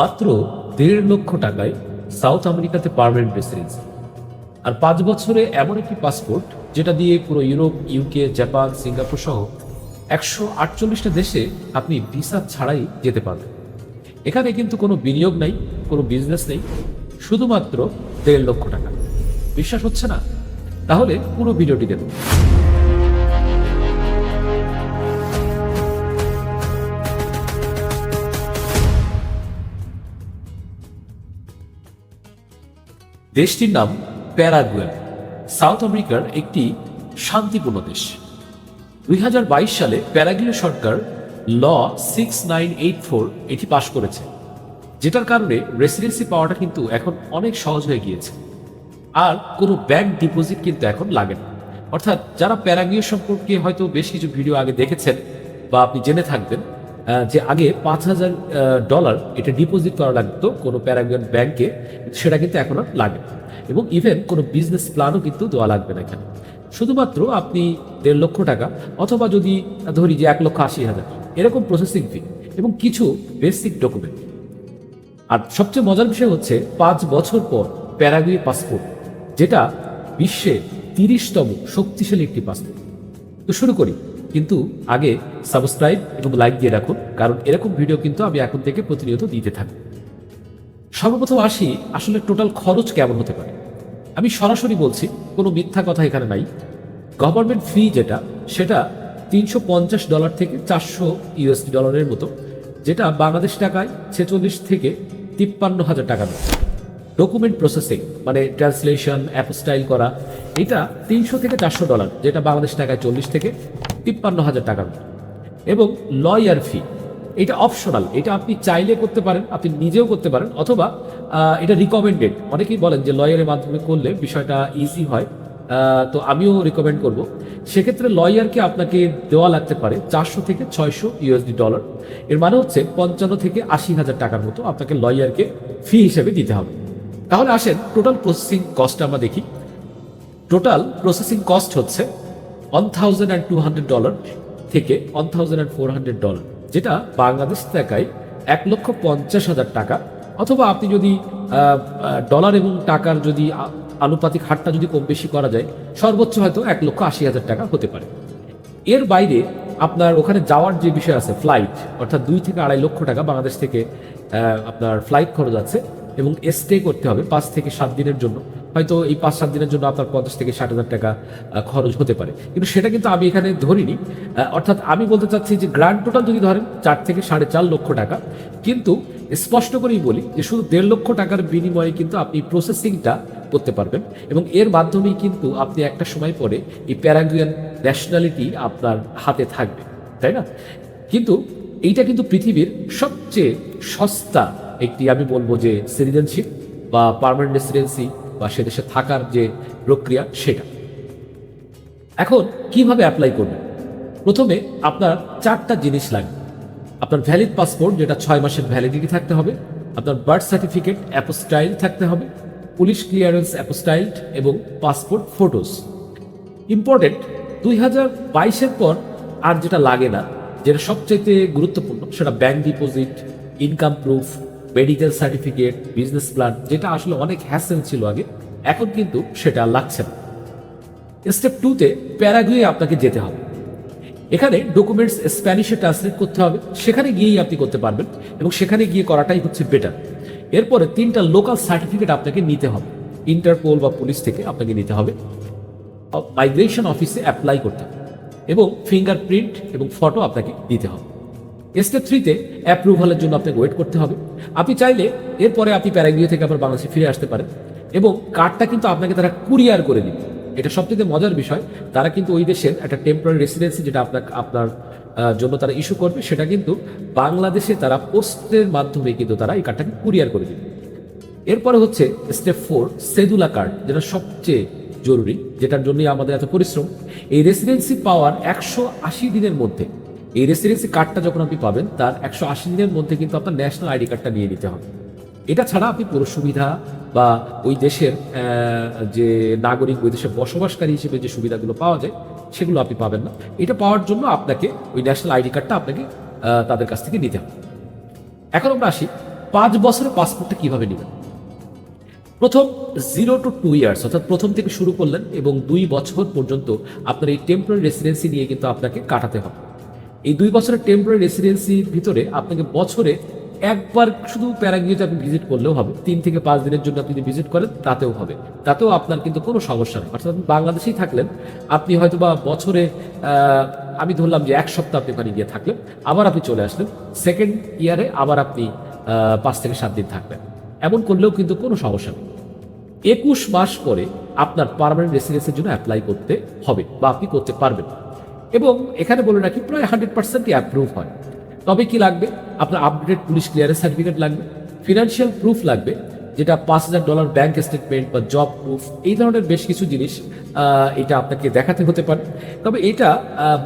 মাত্র দেড় লক্ষ টাকায় সাউথ আমেরিকাতে পার্মানেন্ট রেসিডেন্সি। আর পাঁচ বছরে এমন একটি পাসপোর্ট, যেটা দিয়ে পুরো ইউরোপ, ইউকে, জাপান, সিঙ্গাপুর সহ একশো আটচল্লিশটা দেশে আপনি ভিসা ছাড়াই যেতে পারবেন। এখানে কিন্তু কোনো বিনিয়োগ নেই, কোনো বিজনেস নেই, শুধুমাত্র দেড় লক্ষ টাকা। বিশ্বাস হচ্ছে না? তাহলে পুরো ভিডিওটি দেখুন। দেশটির নাম প্যারাগুয়ে সাউথ আমেরিকার একটি শান্তিপূর্ণ দেশ। দুই হাজার বাইশ সালে প্যারাগুয়ে সরকার law six nine eight four এটি পাশ করেছে, যেটার কারণে রেসিডেন্সি পাওয়াটা কিন্তু এখন অনেক সহজ হয়ে গিয়েছে। আর কোনো ব্যাংক ডিপোজিট কিন্তু এখন লাগে না। অর্থাৎ যারা প্যারাগুয়ে সম্পর্কে হয়তো বেশ কিছু ভিডিও আগে দেখেছেন বা আপনি জেনে থাকবেন যে আগে পাঁচ হাজার ডলার এটা ডিপোজিট করা লাগতো কোনো প্যারাগুয়ান ব্যাংকে, সেটা কিন্তু এখন আর লাগে এবং ইভেন কোনো বিজনেস প্ল্যানও কিন্তু দেওয়া লাগবে না এখানে। শুধুমাত্র আপনি দেড় লক্ষ টাকা অথবা যদি, ধরি যে এক লক্ষ আশি হাজার, এরকম প্রসেসিং ফি এবং কিছু বেসিক ডকুমেন্ট আর সবচেয়ে মজার বিষয় হচ্ছে পাঁচ বছর পর প্যারাগুয়ে পাসপোর্ট, যেটা বিশ্বের তিরিশতম শক্তিশালী একটি পাসপোর্ট। তো শুরু করি। কিন্তু আগে সাবস্ক্রাইব এবং লাইক দিয়ে রাখুন, কারণ এরকম ভিডিও কিন্তু আমি এখন থেকে প্রতিনিয়ত দিতে থাকব সর্বপ্রথম আসি, আসলে টোটাল খরচ কেমন হতে পারে? আমি সরাসরি বলছি, কোনো মিথ্যা কথা এখানে নাই। গভর্নমেন্ট ফি যেটা, সেটা তিনশো পঞ্চাশ ডলার থেকে চারশো ইউএসডি ডলারের মতো, যেটা বাংলাদেশ টাকায় ছেচল্লিশ থেকে তিপ্পান্ন হাজার টাকা মতো। ডকুমেন্ট প্রসেসিং মানে ট্রান্সলেশন অ্যাপস্টাইল করা, এটা তিনশো থেকে চারশো ডলার যেটা বাংলাদেশ টাকায় চল্লিশ থেকে তিপ্পান্ন হাজার টাকার এবং লয়ার ফি এটা অপশনাল এটা আপনি চাইলে করতে পারেন, আপনি নিজেও করতে পারেন, অথবা এটা রিকমেন্ডেড অনেকেই বলেন যে লয়ারের মাধ্যমে করলে বিষয়টা ইজি হয় তো আমিও রিকমেন্ড করব। সেক্ষেত্রে লয়ারকে আপনাকে দেওয়া লাগতে পারে চারশো থেকে ছয়শো ইউএসডি ডলার এর মানে হচ্ছে পঞ্চান্ন থেকে আশি হাজার টাকার মতো আপনাকে লয়ারকে ফি হিসেবে দিতে হবে। তাহলে আসেন টোটাল প্রসেসিং কস্ট আমরা দেখি। টোটাল প্রসেসিং কস্ট হচ্ছে one thousand and two hundred dollar থেকে one thousand and four hundred dollar যেটা বাংলাদেশ টাকায় এক লক্ষ পঞ্চাশ হাজার টাকা। অথবা আপনি যদি ডলার এবং টাকার যদি আনুপাতিক হারটা যদি কম বেশি করা যায়, সর্বোচ্চ হয়তো এক লক্ষ আশি হাজার টাকা হতে পারে। এর বাইরে আপনার ওখানে যাওয়ার যে বিষয় আছে ফ্লাইট অর্থাৎ দুই থেকে আড়াই লক্ষ টাকা বাংলাদেশ থেকে আপনার ফ্লাইট খরচ আছে এবং স্টে করতে হবে পাঁচ থেকে সাত দিনের জন্য। হয়তো এই পাঁচ, সাত দিনের জন্য আপনার পঞ্চাশ থেকে ষাট হাজার টাকা খরচ হতে পারে। কিন্তু সেটা কিন্তু আমি এখানে ধরিনি। অর্থাৎ আমি বলতে চাচ্ছি যে গ্র্যান্ড টোটাল যদি ধরেন চার থেকে সাড়ে চার লক্ষ টাকা, কিন্তু স্পষ্ট করেই বলি যে শুধু দেড় লক্ষ টাকার বিনিময়ে কিন্তু আপনি প্রসেসিংটা করতে পারবেন এবং এর মাধ্যমেই কিন্তু আপনি একটা সময় পরে এই প্যারাগুয়ান ন্যাশনালিটি আপনার হাতে থাকবে, তাই না? কিন্তু এইটা কিন্তু পৃথিবীর সবচেয়ে সস্তা একটি, আমি বলব যে সিটিজেনশিপ বা পার্মানেন্ট রেসিডেন্সি বা সে দেশে থাকার যে প্রক্রিয়া, সেটা। এখন কীভাবে অ্যাপ্লাই করবেন? প্রথমে আপনার চারটা জিনিস লাগবে। আপনার ভ্যালিড পাসপোর্ট যেটা ছয় মাসের ভ্যালিডিটি থাকতে হবে। আপনার বার্থ সার্টিফিকেট অ্যাপোস্টাইল থাকতে হবে। পুলিশ ক্লিয়ারেন্স অ্যাপোস্টাইলড এবং পাসপোর্ট ফটোস ইম্পর্টেন্ট দুই হাজার বাইশের পর আর যেটা লাগে না, যেটা সবচাইতে গুরুত্বপূর্ণ, সেটা bank deposit income proof medical certificate, business plan, যেটা আসলে অনেক হ্যাসেল ছিল আগে, এখন কিন্তু সেটা লাগছে না। স্টেপ টুতে প্যারাগুয়ে আপনাকে যেতে হবে। এখানে ডকুমেন্টস স্প্যানিশে ট্রান্সলেট করতে হবে, সেখানে গিয়েই আপনি করতে পারবেন এবং সেখানে গিয়ে করাটাই হচ্ছে বেটার এরপরে তিনটা লোকাল সার্টিফিকেট আপনাকে নিতে হবে। ইন্টারপোল বা পুলিশ থেকে আপনাকে নিতে হবে। মাইগ্রেশন অফিসে অ্যাপ্লাই করতে হবে এবং ফিঙ্গারপ্রিন্ট এবং ফটো আপনাকে দিতে হবে। স্টেপ থ্রিতে অ্যাপ্রুভালের জন্য আপনাকে ওয়েট করতে হবে। আপনি চাইলে এরপরে আপনি প্যারাগুয়ে থেকে আবার বাংলাদেশে ফিরে আসতে পারেন। এবং কার্ডটা কিন্তু আপনাকে তারা কুরিয়ার করে দিবে। এটা সবথেকে মজার বিষয়। তারা কিন্তু ওই দেশের একটা টেম্পোরারি রেসিডেন্সি যেটা আপনার আপনার জন্য তারা ইস্যু করবে, সেটা কিন্তু বাংলাদেশে তারা পোস্টের মাধ্যমে কিন্তু তারা এই কার্ডটাকে কুরিয়ার করে দিবে। এরপরে হচ্ছে স্টেপ ফোর সেদুলা কার্ড যেটা সবচেয়ে জরুরি, যেটার জন্যই আমাদের এত পরিশ্রম। এই রেসিডেন্সি পাওয়ার একশো আশি দিনের মধ্যে এই রেসিডেন্সি কার্ডটা যখন আপনি পাবেন, তার একশো আশি দিনের মধ্যে কিন্তু আপনার ন্যাশনাল আইডি কার্ডটা নিয়ে নিতে হবে। এটা ছাড়া আপনি পুরো সুবিধা বা ওই দেশের যে নাগরিক, ওই দেশে বসবাসকারী হিসেবে যে সুবিধাগুলো পাওয়া যায়, সেগুলো আপনি পাবেন না। এটা পাওয়ার জন্য আপনাকে ওই ন্যাশনাল আইডি কার্ডটা আপনাকে তাদের কাছ থেকে নিতে হবে। এখন আমরা আসি, পাঁচ বছরের পাসপোর্টটা কীভাবে নেবেন? প্রথম জিরো টু টু ইয়ার্স অর্থাৎ প্রথম থেকে শুরু করলেন এবং দুই বছর পর্যন্ত আপনার এই টেম্পোরারি রেসিডেন্সি নিয়ে কিন্তু আপনাকে কাটাতে হবে। এই দুই বছরের টেম্পোরারি রেসিডেন্সির ভিতরে আপনাকে বছরে একবার শুধু প্যারাগুয়েতে আপনি ভিজিট করলেও হবে। তিন থেকে পাঁচ দিনের জন্য আপনি যদি ভিজিট করেন, তাতেও হবে। তাতেও আপনার কিন্তু কোনো সমস্যা নেই। অর্থাৎ আপনি বাংলাদেশেই থাকলেন, আপনি হয়তো বা বছরে আমি ধরলাম যে এক সপ্তাহ আপনি ওখানে গিয়ে থাকলেন, আবার আপনি চলে আসলেন। সেকেন্ড ইয়ারে আবার আপনি পাঁচ থেকে সাত দিন থাকবেন। এমন করলেও কিন্তু কোনো সমস্যা নেই। একুশ মাস পরে আপনার পার্মানেন্ট রেসিডেন্সের জন্য অ্যাপ্লাই করতে হবে বা আপনি করতে পারবেন। এবং এখানে বলে রাখি, প্রায় হান্ড্রেড পার্সেন্টই অ্যাপ্রুভ হয়। তবে কি লাগবে? আপনার আপডেটেড পুলিশ ক্লিয়ারেন্স সার্টিফিকেট লাগবে ফিনান্সিয়াল প্রুফ লাগবে, যেটা পাঁচ হাজার ডলার ব্যাংক স্টেটমেন্ট বা জব প্রুফ এই ধরনের বেশ কিছু জিনিস এটা আপনাকে দেখাতে হতে পারে। তবে এটা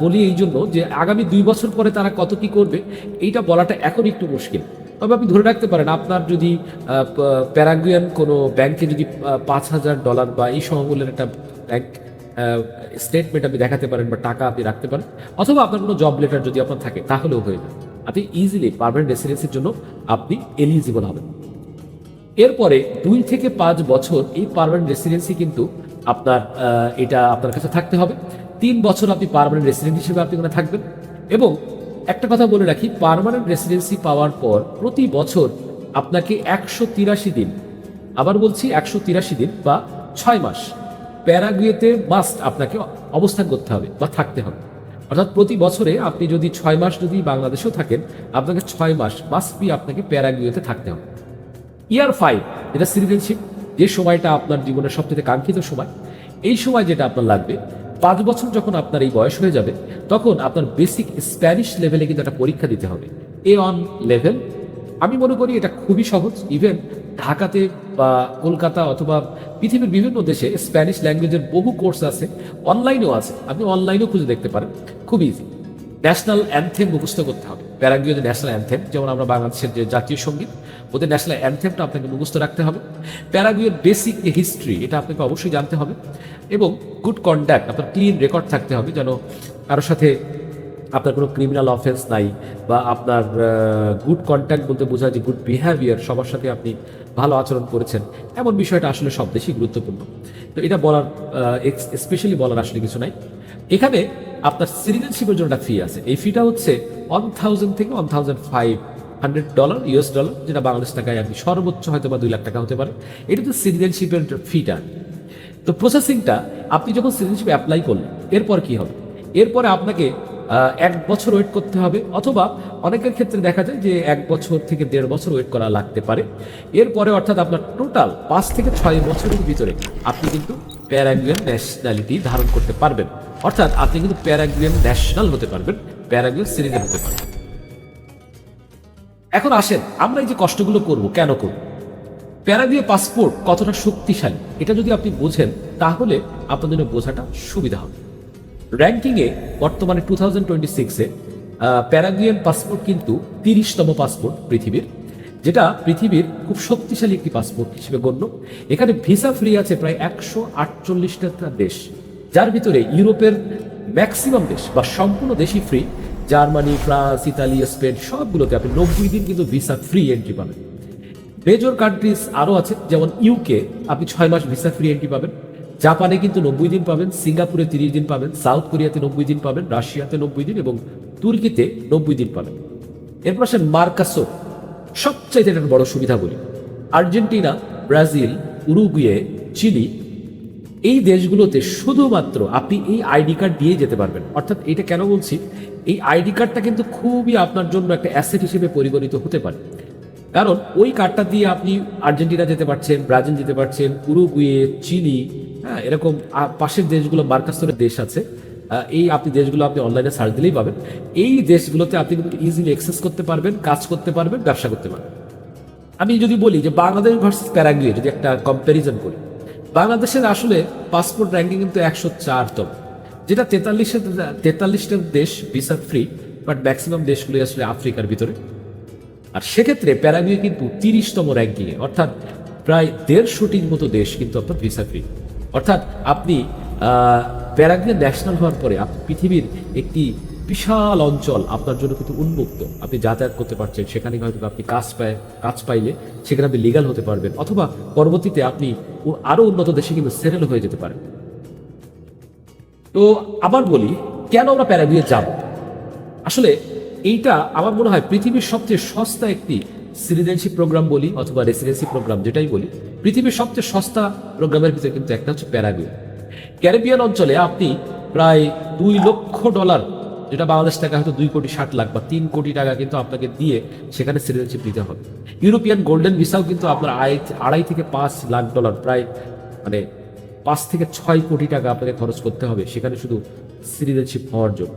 বলি এই জন্য যে আগামী দুই বছর পরে তারা কত কি করবে, এইটা বলাটা এখন একটু মুশকিল। তবে আপনি ধরে রাখতে পারেন, আপনার যদি প্যারাগুয়ান কোনো ব্যাংকে যদি পাঁচ হাজার ডলার বা এই সমমূল্যের একটা ব্যাংক স্টেটমেন্ট আপনি দেখাতে পারেন বা টাকা আপনি রাখতে পারেন। অথবা আপনার কোনো জব লেটার যদি আপনার থাকে, তাহলেও হয়ে যাবে। আপনি ইজিলি পারমানেন্ট রেসিডেন্সির জন্য আপনি এলিজিবল হবেন। এরপরে দুই থেকে পাঁচ বছর এই পারমানেন্ট রেসিডেন্সি কিন্তু আপনার এটা আপনার কাছে থাকতে হবে। তিন বছর আপনি পারমানেন্ট রেসিডেন্ট হিসেবে আপনি ওখানে থাকবেন। এবং একটা কথা বলে রাখি পারমানেন্ট রেসিডেন্সি পাওয়ার পর প্রতি বছর আপনাকে একশো তিরাশি দিন, আবার বলছি একশো তিরাশি দিন বা ছয় মাস প্যারাগুয়েতে মাস্ট আপনাকে অবস্থান করতে হবে বা থাকতে হবে। অর্থাৎ প্রতি বছরে আপনি যদি ছয় মাস যদি বাংলাদেশেও থাকেন, আপনাকে ছয় মাস মাস্ট বি আপনাকে প্যারাগুয়েতে থাকতে হবে। ইয়ার ফাইভ এটা সিটিজেনশিপ যে সময়টা আপনার জীবনের সবচেয়ে কাঙ্ক্ষিত সময়, এই সময় যেটা আপনার লাগবে, পাঁচ বছর যখন আপনার এই বয়স হয়ে যাবে, তখন আপনার বেসিক স্প্যানিশ লেভেলে কিন্তু একটা পরীক্ষা দিতে হবে। এ অন লেভেল আমি মনে করি এটা খুবই সহজ ইভেন ঢাকাতে বা কলকাতা অথবা পৃথিবীর বিভিন্ন দেশে স্প্যানিশ ল্যাঙ্গুয়েজের বহু কোর্স আছে অনলাইনেও আছে। আপনি অনলাইনেও খুঁজে দেখতে পারেন। খুব ইজি ন্যাশনাল অ্যানথেম মুখস্থ করতে হবে। প্যারাগুয়ের ন্যাশনাল অ্যানথেম যেমন আমরা বাংলাদেশের যে জাতীয় সংগীত, ওদের ন্যাশনাল অ্যানথেমটা আপনাকে মুখস্থ রাখতে হবে। প্যারাগুয়ের বেসিক যে হিস্ট্রি এটা আপনাকে অবশ্যই জানতে হবে। এবং গুড কন্ডাক্ট আপনার ক্লিন রেকর্ড থাকতে হবে যেন কারোর সাথে আপনার কোনো ক্রিমিনাল অফেন্স নাই বা আপনার গুড কন্ট্যাক্ট বলতে বোঝায় যে গুড বিহেভিয়ার সবার সাথে আপনি ভালো আচরণ করেছেন। এমন বিষয়টা আসলে সব দেশেই গুরুত্বপূর্ণ। তো এটা বলার স্পেশালি বলার আসলে কিছু নাই। এখানে আপনার সিটিজেনশিপের জন্য একটা ফি আছে। এই ফিটা হচ্ছে ওয়ান থাউজেন্ড থেকে one thousand five hundred dollar US dollar যেটা বাংলাদেশ টাকায় আপনি সর্বোচ্চ হয়তো বা দুই লাখ টাকা হতে পারে। এটা তো সিটিজেনশিপের ফিটা তো প্রসেসিংটা আপনি যখন সিটিজেনশিপ অ্যাপ্লাই করলেন, এরপর কি হবে? এরপরে আপনাকে এক বছর ওয়েট করতে হবে, অথবা অনেকের ক্ষেত্রে দেখা যায় যে এক বছর থেকে দেড় বছর ওয়েট করা লাগতে পারে। এরপরে অর্থাৎ আপনার টোটাল পাঁচ থেকে ছয় বছরের ভিতরে আপনি কিন্তু প্যারাগুয়ান ন্যাশনালিটি ধারণ করতে পারবেন। অর্থাৎ আপনি কিন্তু প্যারাগুয়ান ন্যাশনাল হতে পারবেন প্যারাগুয়ান সিটিজেন হতে পারবেন। এখন আসেন, আমরা এই যে কষ্টগুলো করব, কেন করব? প্যারাগুয়ে পাসপোর্ট কতটা শক্তিশালী, এটা যদি আপনি বোঝেন, তাহলে আপনাদের জন্য বোঝাটা সুবিধা হবে। র্যাঙ্কিংয়ে বর্তমানে টু থাউজেন্ড টোয়েন্টি সিক্সে প্যারাগুয়েন পাসপোর্ট কিন্তু তিরিশতম পাসপোর্ট পৃথিবীর, যেটা পৃথিবীর খুব শক্তিশালী একটি পাসপোর্ট হিসেবে গণ্য। এখানে ভিসা ফ্রি আছে প্রায় একশো আটচল্লিশটা দেশ, যার ভিতরে ইউরোপের ম্যাক্সিমাম দেশ বা সম্পূর্ণ দেশই free Germany, France, Italy, Spain সবগুলোতে আপনি নব্বই দিন কিন্তু ভিসা ফ্রি এন্ট্রি পাবেন। মেজর কান্ট্রিজ আরও আছে, যেমন ইউকে আপনি ছয় মাস ভিসা ফ্রি এন্ট্রি পাবেন। জাপানে কিন্তু নব্বই দিন পাবেন, সিঙ্গাপুরে তিরিশ দিন পাবেন, সাউথ কোরিয়াতে নব্বই দিন পাবেন, রাশিয়াতে নব্বই দিন এবং তুর্কিতে নব্বই দিন পাবেন। এরপর আসেন মার্কাসো, সবচাইতে একটা বড় সুবিধা বলি। আর্জেন্টিনা, ব্রাজিল, উরুগুয়ে, চিলি, এই দেশগুলোতে শুধুমাত্র আপনি এই আইডি কার্ড দিয়ে যেতে পারবেন। অর্থাৎ এটা কেন বলছি? এই আইডি কার্ডটা কিন্তু খুবই আপনার জন্য একটা অ্যাসেট হিসেবে পরিগণিত হতে পারে। কারণ ওই কার্ডটা দিয়ে আপনি আর্জেন্টিনা যেতে পারছেন, ব্রাজিল যেতে পারছেন, উরুগুয়ে, চিলি হ্যাঁ এরকম পাশের দেশগুলো মার্কাস্তরের দেশ আছে এই আপনি দেশগুলো আপনি অনলাইনে সার্চ দিলেই পাবেন। এই দেশগুলোতে আপনি কিন্তু ইজিলি অ্যাক্সেস করতে পারবেন, কাজ করতে পারবেন, ব্যবসা করতে পারবেন। আমি যদি বলি যে বাংলাদেশ ভার্সেস প্যারাগুয়ে, যদি একটা কম্প্যারিজন করি, বাংলাদেশের আসলে পাসপোর্ট র্যাঙ্কিং কিন্তু একশো চারতম যেটা তেতাল্লিশের, তেতাল্লিশটা দেশ ভিসা ফ্রি বাট ম্যাক্সিমাম দেশগুলি আসলে আফ্রিকার ভিতরে। আর সেক্ষেত্রে প্যারাগুয়ে কিন্তু তিরিশতম র্যাঙ্কিংয়ে অর্থাৎ প্রায় দেড়শোটির মতো দেশ কিন্তু আপনার ভিসা ফ্রি অর্থাৎ আপনি প্যারাগুয়ে ন্যাশনাল হওয়ার পরে আপনি পৃথিবীর একটি বিশাল অঞ্চল আপনার জন্য কিন্তু উন্মুক্ত। আপনি যাতায়াত করতে পারছেন, সেখানে হয়তো আপনি কাজ পায়, কাজ পাইলে সেখানে আপনি লিগাল হতে পারবেন, অথবা পরবর্তীতে আপনি ও- আরও উন্নত দেশে কিন্তু সেটেল হয়ে যেতে পারেন। তো আবার বলি, কেন আমরা প্যারাগুয়ে যাব? আসলে এইটা আমার মনে হয় পৃথিবীর সবচেয়ে সস্তা একটি সিটিজেনশিপ প্রোগ্রাম বলি অথবা রেসিডেন্সি প্রোগ্রাম যেটাই বলি, পৃথিবীর সবচেয়ে সস্তা প্রোগ্রামের ভিতরে কিন্তু একটা হচ্ছে প্যারাগুয়ে। ক্যারিবিয়ান অঞ্চলে আপনি প্রায় দুই লক্ষ ডলার, যেটা বাংলাদেশ টাকা হয়তো দুই কোটি ষাট লাখ বা তিন কোটি টাকা কিন্তু আপনাকে দিয়ে সেখানে সিটিজেনশিপ দিতে হবে। ইউরোপিয়ান গোল্ডেন ভিসাও কিন্তু আপনার আড়াই আড়াই থেকে পাঁচ লাখ ডলার, প্রায় মানে পাঁচ থেকে ছয় কোটি টাকা আপনাকে খরচ করতে হবে সেখানে শুধু সিটিজেনশিপ হওয়ার জন্য।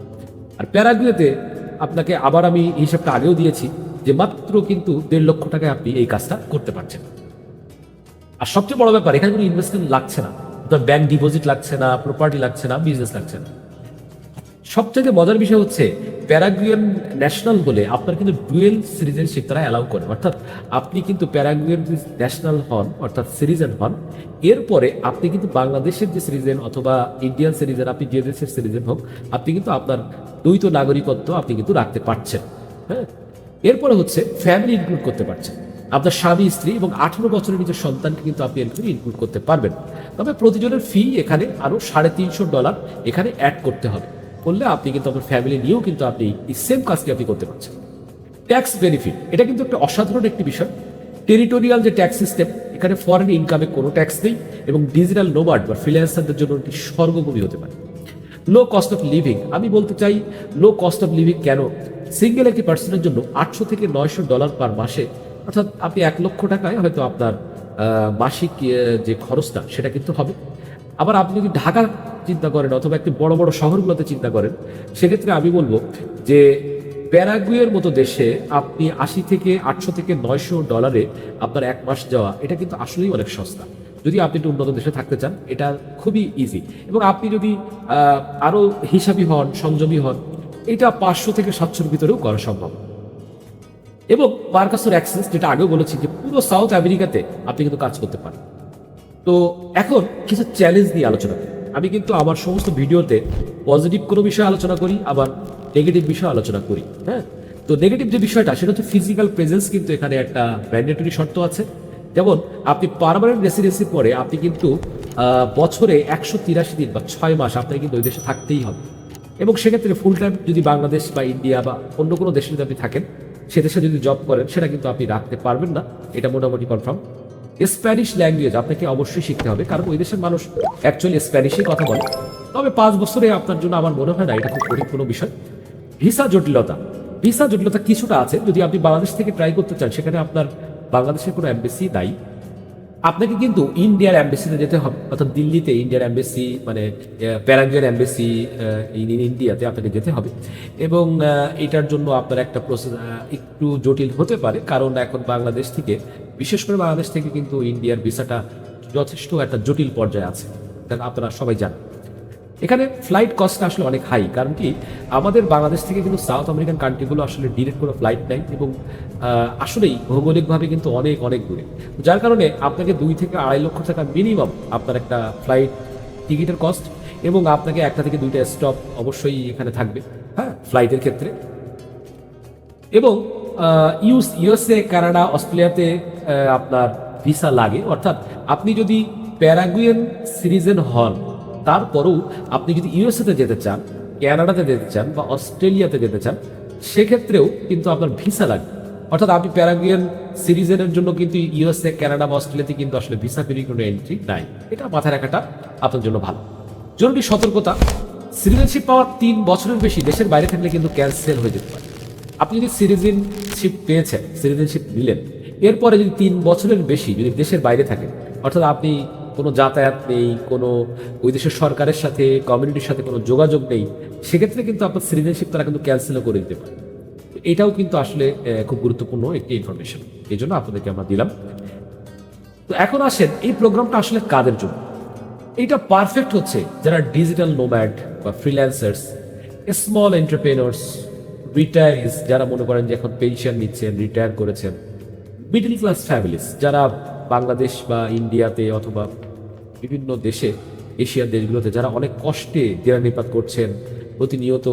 আর প্যারাগুয়েতে আপনাকে আবার আমি হিসাবটা আগেও দিয়েছি যে মাত্র কিন্তু দেড় লক্ষ টাকায় আপনি এই কাজটা করতে পারছেন। আর সবচেয়ে বড় ব্যাপার, এখানে কোনো ইনভেস্টমেন্ট লাগছে না। ব্যাংক ডিপোজিট লাগছে না প্রপার্টি লাগছে না বিজনেস লাগছে না। সবচেয়ে মজার বিষয় হচ্ছে প্যারাগুয়েন ন্যাশনাল হলে আপনার কিন্তু ডুয়েল সিটিজেনশিপ তারা অ্যালাউ করে। অর্থাৎ আপনি কিন্তু প্যারাগুয়েন ন্যাশনাল হন, অর্থাৎ সিটিজেন হন। এরপরে আপনি কিন্তু বাংলাদেশের যে সিটিজেন অথবা ইন্ডিয়ান সিটিজেন, আপনি যে দেশের সিটিজেন হোক, আপনি কিন্তু আপনার দ্বৈত নাগরিকত্ব আপনি কিন্তু রাখতে পারছেন হ্যাঁ? এরপরে হচ্ছে ফ্যামিলি ইনক্লুড করতে পারছেন। আপনার স্বামী, স্ত্রী এবং আঠেরো বছরের নিজের সন্তানকে কিন্তু আপনি এখানে ইনক্লুড করতে পারবেন। তবে প্রতিজনের ফি এখানে আরও সাড়ে তিনশো ডলার এখানে অ্যাড করতে হবে। করলে আপনি কিন্তু আপনার ফ্যামিলি নিয়েও কিন্তু আপনি এই সেম কাজটি আপনি করতে পারছেন। ট্যাক্স বেনিফিট এটা কিন্তু একটা অসাধারণ একটি বিষয়। টেরিটোরিয়াল যে ট্যাক্স সিস্টেম এখানে ফরেন ইনকামে কোনো ট্যাক্স নেই এবং ডিজিটাল নোমার্ড বা ফ্রিল্যান্সারদের জন্য একটি স্বর্গভূমি হতে পারে। লো কস্ট অফ লিভিং আমি বলতে চাই লো কস্ট অফ লিভিং কেন? সিঙ্গেল একটি পার্সনের জন্য আটশো থেকে নয়শো ডলার পার মাসে, অর্থাৎ আপনি এক লক্ষ টাকায় হয়তো আপনার মাসিক যে খরচটা, সেটা কিন্তু হবে। আবার আপনি যদি ঢাকা চিন্তা করেন অথবা একটি বড় বড় শহরগুলোতে চিন্তা করেন সেক্ষেত্রে আমি বলব যে প্যারাগুয়ের মতো দেশে আপনি আশি থেকে আটশো থেকে নয়শো ডলারে আপনার এক মাস যাওয়া এটা কিন্তু আসলেই অনেক সস্তা। যদি আপনি একটু উন্নত দেশে থাকতে চান এটা খুবই ইজি এবং আপনি যদি আহ, আরও হিসাবি হন সংযমী হন এটা পাঁচশো থেকে সাতশোর ভিতরেও করা সম্ভব। এবং মার্কাসোর অ্যাক্সেস যেটা আগেও বলেছি যে পুরো সাউথ আমেরিকাতে আপনি কিন্তু কাজ করতে পারেন। তো এখন কিছু চ্যালেঞ্জ নিয়ে আলোচনা করি। আমি কিন্তু আমার সমস্ত ভিডিওতে পজিটিভ কোনো বিষয় আলোচনা করি, আবার নেগেটিভ বিষয় আলোচনা করি হ্যাঁ? তো নেগেটিভ যে বিষয়টা, সেটা হচ্ছে ফিজিক্যাল প্রেজেন্স কিন্তু এখানে একটা ম্যান্ডেটরি শর্ত আছে। যেমন, আপনি পারমানেন্ট রেসিডেন্সি পরে আপনি কিন্তু বছরে একশো তিরাশি দিন বা ছয় মাস আপনাকে কিন্তু ওই দেশে থাকতেই হবে। এবং সেক্ষেত্রে ফুল টাইম যদি বাংলাদেশ বা ইন্ডিয়া বা অন্য কোনো দেশে যদি আপনি থাকেন, সে দেশে যদি জব করেন, সেটা কিন্তু আপনি রাখতে পারবেন না। এটা মোটামুটি কনফার্ম স্প্যানিশ ল্যাঙ্গুয়েজ আপনাকে অবশ্যই শিখতে হবে, কারণ ওই দেশের মানুষ অ্যাকচুয়ালি স্প্যানিশই কথা বলে। তবে পাঁচ বছরে আপনার জন্য আমার মনে হয় না, এটা খুব কঠিন কোনো বিষয়। ভিসা জটিলতা। ভিসা জটিলতা কিছুটা আছে। যদি আপনি বাংলাদেশ থেকে ট্রাই করতে চান, সেখানে আপনার বাংলাদেশের কোনো অ্যাম্বাসি নাই। আপনাকে কিন্তু ইন্ডিয়ার অ্যাম্বাসিতে যেতে হবে, অর্থাৎ দিল্লিতে ইন্ডিয়ার অ্যাম্বাসি মানে প্যারাগুয়ের অ্যাম্বাসি ইন ইন্ডিয়াতে আপনাকে যেতে হবে। এবং এটার জন্য আপনার একটা প্রসেস একটু জটিল হতে পারে, কারণ এখন বাংলাদেশ থেকে, বিশেষ করে বাংলাদেশ থেকে কিন্তু ইন্ডিয়ার ভিসাটা যথেষ্ট একটা জটিল পর্যায়ে আছে। আপনারা সবাই জানেন। এখানে ফ্লাইট কস্টটা আসলে অনেক হাই কারণ কি? আমাদের বাংলাদেশ থেকে কিন্তু সাউথ আমেরিকান কান্ট্রিগুলো আসলে ডিরেক্ট কোনো ফ্লাইট নেই এবং আসলেই ভৌগোলিকভাবে কিন্তু অনেক অনেক দূরে। যার কারণে আপনাকে দুই থেকে আড়াই লক্ষ টাকা মিনিমাম আপনার একটা ফ্লাইট টিকিটের কস্ট এবং আপনাকে একটা থেকে দুইটা স্টপ অবশ্যই এখানে থাকবে হ্যাঁ ফ্লাইটের ক্ষেত্রে। এবং ইউস ইউএসএ কানাডা অস্ট্রেলিয়াতে আপনার ভিসা লাগে। অর্থাৎ আপনি যদি প্যারাগুয়েন সিটিজেন হন তারপরেও আপনি যদি ইউএসএতে যেতে চান কানাডাতে যেতে চান বা অস্ট্রেলিয়াতে যেতে চান, সেক্ষেত্রেও কিন্তু আপনার ভিসা লাগবে। অর্থাৎ আপনি প্যারাগুয়েন সিটিজেনের জন্য কিন্তু ইউএসএ কানাডা বা অস্ট্রেলিয়াতে কিন্তু আসলে ভিসা ফ্রি কোনো এন্ট্রি নাই। এটা মাথায় রাখাটা আপনার জন্য ভালো। জরুরি সতর্কতা, সিটিজেনশিপ পাওয়ার তিন বছরের বেশি দেশের বাইরে থাকলে কিন্তু ক্যান্সেল হয়ে যেতে পারে। আপনি যদি সিটিজেনশিপ পেয়েছেন, সিটিজেনশিপ নিলেন, এরপরে যদি তিন বছরের বেশি যদি দেশের বাইরে থাকেন, অর্থাৎ আপনি কোনো যাতায়াত নেই, কোনো ওই দেশের সরকারের সাথে কমিউনিটির সাথে কোনো যোগাযোগ নেই, সেক্ষেত্রে কিন্তু আপনার সিটিজেনশিপ তারা কিন্তু ক্যান্সেলও করে দিতে পারে। এটাও কিন্তু আসলে খুব গুরুত্বপূর্ণ একটি ইনফরমেশন এই জন্য আপনাদেরকে আমরা দিলাম। তো এখন আসেন, এই প্রোগ্রামটা আসলে কাদের জন্য? এটা পারফেক্ট হচ্ছে যারা ডিজিটাল নোম্যাড বা ফ্রিল্যান্সার্স স্মল এন্টারপ্রেনার্স রিটায়ারিস যারা মনে করেন যে এখন পেনশন নিচ্ছেন রিটায়ার করেছেন মিডল ক্লাস ফ্যামিলিস যারা বাংলাদেশ বা ইন্ডিয়াতে অথবা বিভিন্ন দেশে এশিয়ার দেশগুলোতে যারা অনেক কষ্টে দিনানিপাত করছেন, প্রতিনিয়ত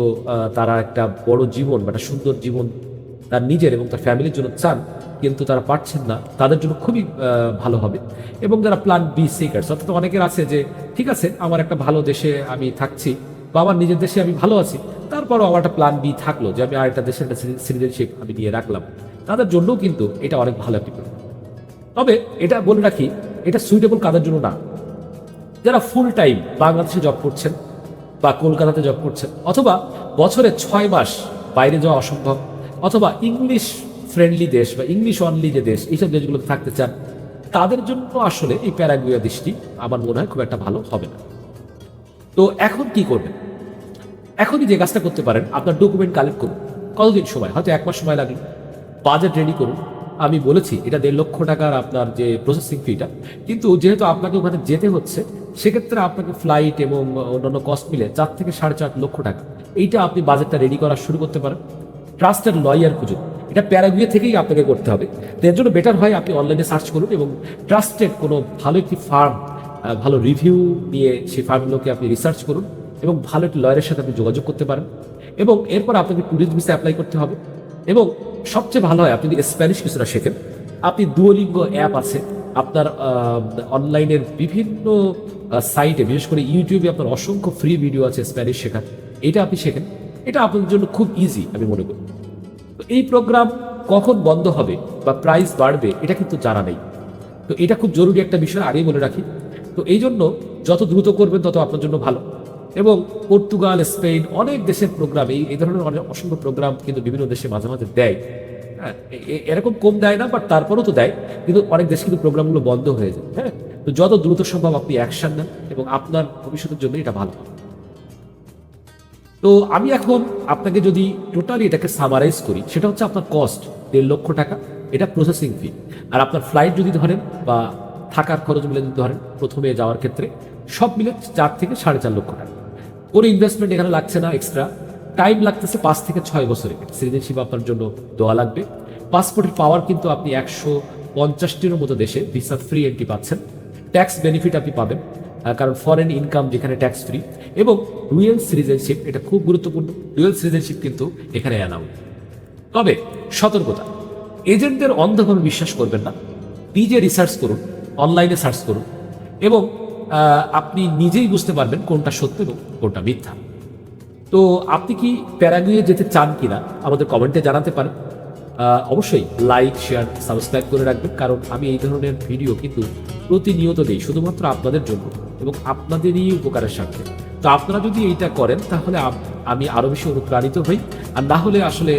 তারা একটা বড় জীবন বা একটা সুন্দর জীবন তার নিজের এবং তার ফ্যামিলির জন্য চান, কিন্তু তারা পারছেন না। তাদের জন্য খুবই ভালো হবে। এবং যারা প্ল্যান বি সিকার্স অর্থাৎ অনেকের আছে যে, ঠিক আছে, আমার একটা ভালো দেশে আমি থাকছি বা আমার নিজের দেশে আমি ভালো আছি। তারপরও আমার একটা প্ল্যান বি থাকল যে, আমি আরেকটা দেশের একটা সিটিজেনশিপ আমি নিয়ে রাখলাম। তাদের জন্যও কিন্তু এটা অনেক ভালো একটি তবে এটা বলে রাখি, এটা সুইটেবল কাদের জন্য না। যারা ফুল টাইম বাংলাদেশে জব করছেন বা কলকাতাতে জব করছেন, অথবা বছরে ছয় মাস বাইরে যাওয়া অসম্ভব, অথবা ইংলিশ ফ্রেন্ডলি দেশ বা ইংলিশ অনলি যে দেশ, এইসব দেশগুলোতে থাকতে চান, তাদের জন্য আসলে এই প্যারাগুয়া দেশটি আমার মনে হয় খুব একটা ভালো হবে না। তো এখন কি করবেন? এখনই যে কাজটা করতে পারেন, আপনার ডকুমেন্ট কালেক্ট করুন। কতদিন সময়? হয়তো এক মাস সময় লাগবে। বাজেট রেডি করুন। আমি বলেছি, এটা দেড় লক্ষ টাকার আপনার যে প্রসেসিং ফিটা কিন্তু যেহেতু আপনাকে ওখানে যেতে হচ্ছে সেক্ষেত্রে আপনাকে ফ্লাইট এবং অন্যান্য কস্ট মিলে চার থেকে সাড়ে চার লক্ষ টাকা। এইটা আপনি বাজেটটা রেডি করা শুরু করতে পারেন। ট্রাস্টেড লয়ার খুঁজুন। এটা প্যারাগুয়ে থেকেই আপনাকে করতে হবে। তো এর জন্য বেটার হয় আপনি অনলাইনে সার্চ করুন এবং ট্রাস্টেড কোনো ভালো একটি ফার্ম ভালো রিভিউ নিয়ে সেই ফার্মগুলোকে আপনি রিসার্চ করুন এবং ভালো একটি লয়ারের সাথে আপনি যোগাযোগ করতে পারেন এবং এরপর আপনাকে ট্যুরিস্ট ভিসা অ্যাপ্লাই করতে হবে এবং সবচেয়ে ভালো হয়, আপনি যদি স্প্যানিশ কিছুটা শেখেন, আপনি দুয়োলিঙ্গ অ্যাপ আছে। আপনার অনলাইনের বিভিন্ন সাইটে বিশেষ করে ইউটিউবে আপনার অসংখ্য ফ্রি ভিডিও আছে স্প্যানিশ শেখার এটা আপনি শেখেন। এটা আপনার জন্য খুব ইজি আমি মনে করি। তো এই প্রোগ্রাম কখন বন্ধ হবে বা প্রাইস বাড়বে, এটা কিন্তু জানা নেই। তো এটা খুব জরুরি একটা বিষয় আগেই বলে রাখি। তো এই জন্য যত দ্রুত করবেন, তত আপনার জন্য ভালো। এবং পর্তুগাল স্পেন অনেক দেশের প্রোগ্রাম এই এই ধরনের অনেক অসংখ্য প্রোগ্রাম কিন্তু বিভিন্ন দেশে মাঝে মাঝে দেয়। হ্যাঁ এরকম কম দেয় না বাট তারপরেও তো দেয়। কিন্তু অনেক দেশ কিন্তু প্রোগ্রামগুলো বন্ধ হয়ে যায়। হ্যাঁ তো যত দ্রুত সম্ভব আপনি অ্যাকশন নেন এবং আপনার ভবিষ্যতের জন্য এটা ভালো। তো আমি এখন আপনাকে যদি টোটালি এটাকে সামারাইজ করি, সেটা হচ্ছে আপনার কস্ট দেড় লক্ষ টাকা। এটা প্রসেসিং ফি আর আপনার ফ্লাইট যদি ধরেন বা থাকার খরচ মিলে যদি ধরেন, প্রথমে যাওয়ার ক্ষেত্রে, সব মিলে চার থেকে সাড়ে চার লক্ষ টাকা। কোনো ইনভেস্টমেন্ট এখানে লাগছে না এক্সট্রা টাইম লাগতেছে পাঁচ থেকে ছয় বছরে সিটিজেনশিপ আপনার জন্য দেওয়া লাগবে। পাসপোর্টের পাওয়ার কিন্তু আপনি একশো পঞ্চাশটির মতো দেশে ভিসা ফ্রি এন্ট্রি পাচ্ছেন। ট্যাক্স বেনিফিট আপনি পাবেন কারণ ফরেন ইনকাম যেখানে ট্যাক্স ফ্রি এবং ডুয়েল সিটিজেনশিপ এটা খুব গুরুত্বপূর্ণ ডুয়েল সিটিজেনশিপ কিন্তু এখানে অ্যালাউ তবে সতর্কতা, এজেন্টদের অন্ধভাবে বিশ্বাস করবেন না, নিজে রিসার্চ করুন অনলাইনে সার্চ করুন এবং আপনি নিজেই বুঝতে পারবেন কোনটা সত্য এবং কোনটা মিথ্যা। তো আপনি কি প্যারাগুয়ে যেতে চান কিনা আমাদের কমেন্টে জানাতে পারেন। অবশ্যই লাইক শেয়ার সাবস্ক্রাইব করে রাখবেন, কারণ আমি এই ধরনের ভিডিও কিন্তু প্রতিনিয়ত দিই, শুধুমাত্র আপনাদের জন্য এবং আপনাদেরই উপকারের স্বার্থে। তো আপনারা যদি এইটা করেন, তাহলে আমি আরও বেশি অনুপ্রাণিত হই। আর না হলে আসলে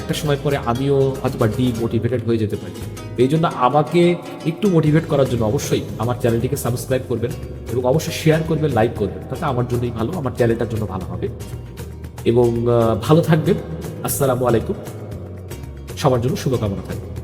একটা সময় পরে আমিও হয়তো বা ডিমোটিভেটেড হয়ে যেতে পারি। এই জন্য আমাকে একটু মোটিভেট করার জন্য অবশ্যই আমার চ্যানেলটিকে সাবস্ক্রাইব করবেন এবং অবশ্যই শেয়ার করবেন লাইক করবেন, তাতে আমার জন্যই ভালো, আমার চ্যানেলটার জন্য ভালো হবে। এবং ভালো থাকবেন। আসসালামু আলাইকুম। সবার জন্য শুভকামনা থাকবে।